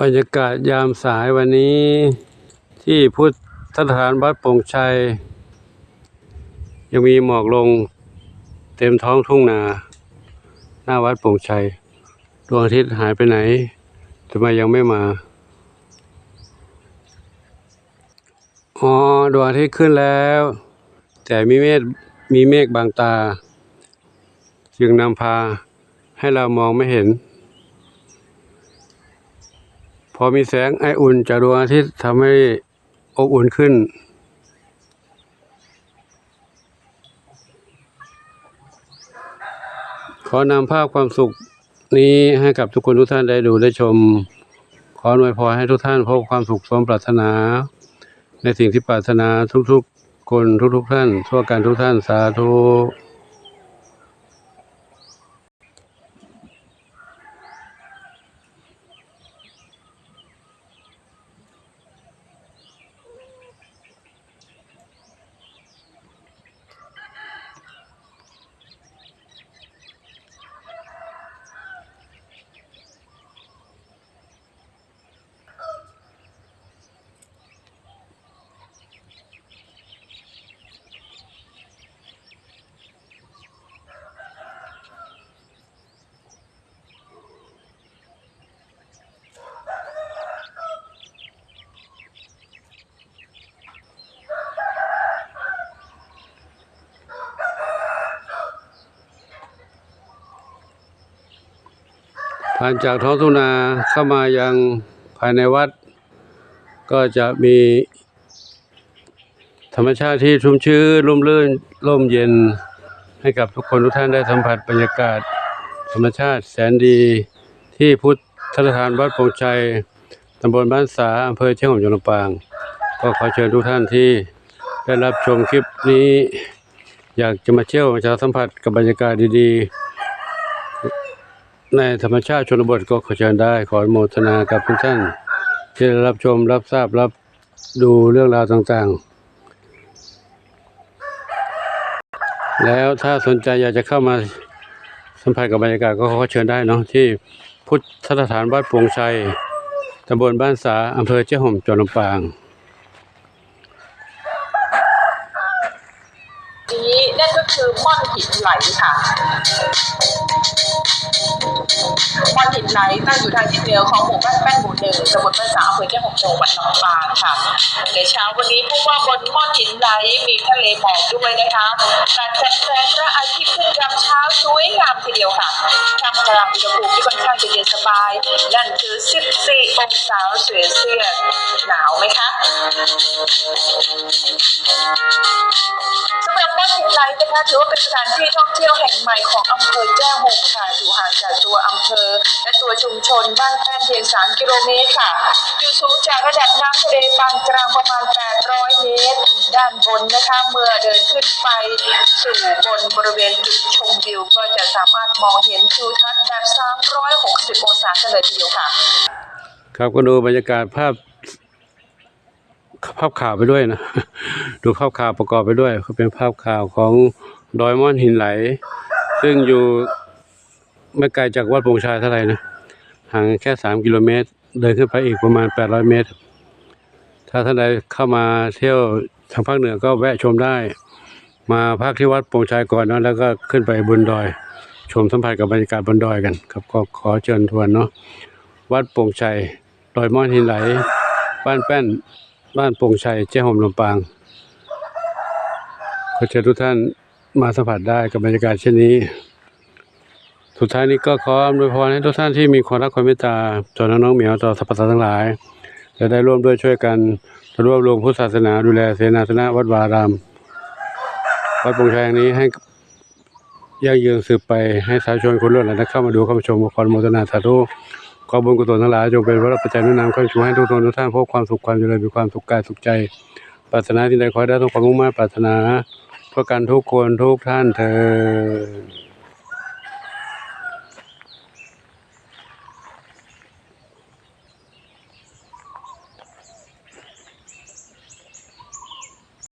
บรรยากาศยามสายวันนี้ ที่พุทธสถานวัดปงชัย ยังมีหมอกลงเต็มท้องทุ่งนา หน้าวัดปงชัยดวงอาทิตย์หายไปไหนทำไมยังไม่มา อ๋อดวงอาทิตย์ขึ้นแล้ว แต่มีเมฆมีเมฆบางตา จึงนำพาให้เรามองไม่เห็น พอมีแสงไออุ่นจากดวงอาทิตย์ทำให้อบอุ่นขึ้น ขอนำภาพความสุขนี้ให้กับทุกคนทุกท่านได้ดูได้ชม ขออวยพรให้ทุกท่านพบความสุขสมปรารถนา ในสิ่งที่ปรารถนาทุกๆ คนทุกๆท่าน ทั่วกันทุกท่านสาธุ ผ่านจากท้องทุ่งนาเข้ามายังภายในวัด ก็จะมีธรรมชาติที่ชุ่มชื้นร่มรื่นร่มเย็นให้กับทุกคนทุกท่านได้สัมผัสบรรยากาศ ธรรมชาติแสนดีที่พุทธสถานวัดโป่งชัยตำบลบ้านสาอำเภอเชียงของจังหวัดลำปาง ก็ขอเชิญทุกท่านที่ได้รับชมคลิปนี้ อยากจะมาเที่ยวมาสัมผัสกับบรรยากาศดีๆ ในธรรมชาติชนบทก็ขอเชิญได้ ขอโมทนากับทุกท่าน ที่ได้รับชมรับทราบรับดูเรื่องราวต่างๆ แล้วถ้าสนใจอยากจะเข้ามาสัมผัสกับบรรยากาศก็ขอเชิญได้เนาะที่พุทธสถานวัดป่งชัยตำบลบ้านสาอำเภอเจ้าห่มจังหวัดลำปาง นั่นก็คือม่อนหินไหลค่ะม่อนหินไหลตั้งอยู่ทางทิศเหนือของหมู่บ้านแป้นหมู่หนึ่งตำบลบ้านสาอำเภอแก้วหงจังหวัดลำปางค่ะในเช้าวันนี้พบว่าบนม่อนหินไหลมีทะเลหมอกด้วยนะคะแต่แสงพระอาทิตย์ขึ้นยามเช้าสวยงามทีเดียวค่ะท่ามกลางอุณหภูมิที่ค่อนข้างจะเย็นสบาย นั่นคือ 14 องศาเซลเซียสหนาวไหมคะ สำหรับม่อนหินไหลนะคะถือว่าเป็นสถานที่ท่องเที่ยวแห่งใหม่ของอำเภอแจ้ห่มค่ะอยู่ห่างจากตัวอำเภอ และตัวชุมชนบ้านแป้นเพียง 3 กิโลเมตรค่ะอยู่สูงจากระดับน้ำทะเลปานกลางประมาณ 800 เมตร ด้านบนนะคะเมื่อเดินขึ้นไปสู่บนบริเวณจุดชมวิว ก็จะสามารถมองเห็นทิวทัศน์แบบ 360 องศากันเลยทีเดียวค่ะ ครับก็ดูบรรยากาศภาพ ภาพข่าวไปด้วยนะ ดูภาพข่าวประกอบไปด้วยก็เป็นภาพข่าวของดอยม่อนหินไหล ซึ่งอยู่ไม่ไกลจากวัดปงชายเท่าไหร่นะห่างแค่สามกิโลเมตร เดินขึ้นไปอีกประมาณแปดร้อยเมตร ถ้าท่านใดเข้ามาเที่ยวทางภาคเหนือก็แวะชมได้ มาพักที่วัดปงชายก่อนนะแล้วก็ขึ้นไปบนดอย ชมสัมผัสกับบรรยากาศบนดอยกัน ครับก็ขอเชิญทวนเนาะวัดปงชัยดอยม่อนหินไหล บ้านแป้น บ้านโป่งชัยเจ้าห่มลำปางขอเชิญทุกท่านมาสัมผัสได้กับบรรยากาศเช่นนี้ สุดท้ายนี้ก็ขออำนวยพรให้ทุกท่านที่มีความรักความเมตตาต่อน้องๆเหมียวต่อสรรพสัตว์ทั้งหลายจะได้ร่วมด้วยช่วยกันรวบรวมพุทธศาสนาดูแลเสนาสนะวัดวารามวัดโป่งชัยแห่งนี้ให้ยั่งยืนสืบไปให้สาธุชนคนรุ่นหลังเข้ามาดูเข้ามาชมขออนุโมทนาสาธุ อบุญกุศลทั้งหลายจงเป็นพระปัจจัยนะนำข้าช่วยให้ทุกคนทุกท่านพบความสุขความเจริญมีความสุขกายสุขใจ ปรารถนาที่ใดขอให้ได้ทุกความมุ่งมั่นปรารถนาเพื่อกันทุกคนทุกท่านเธอ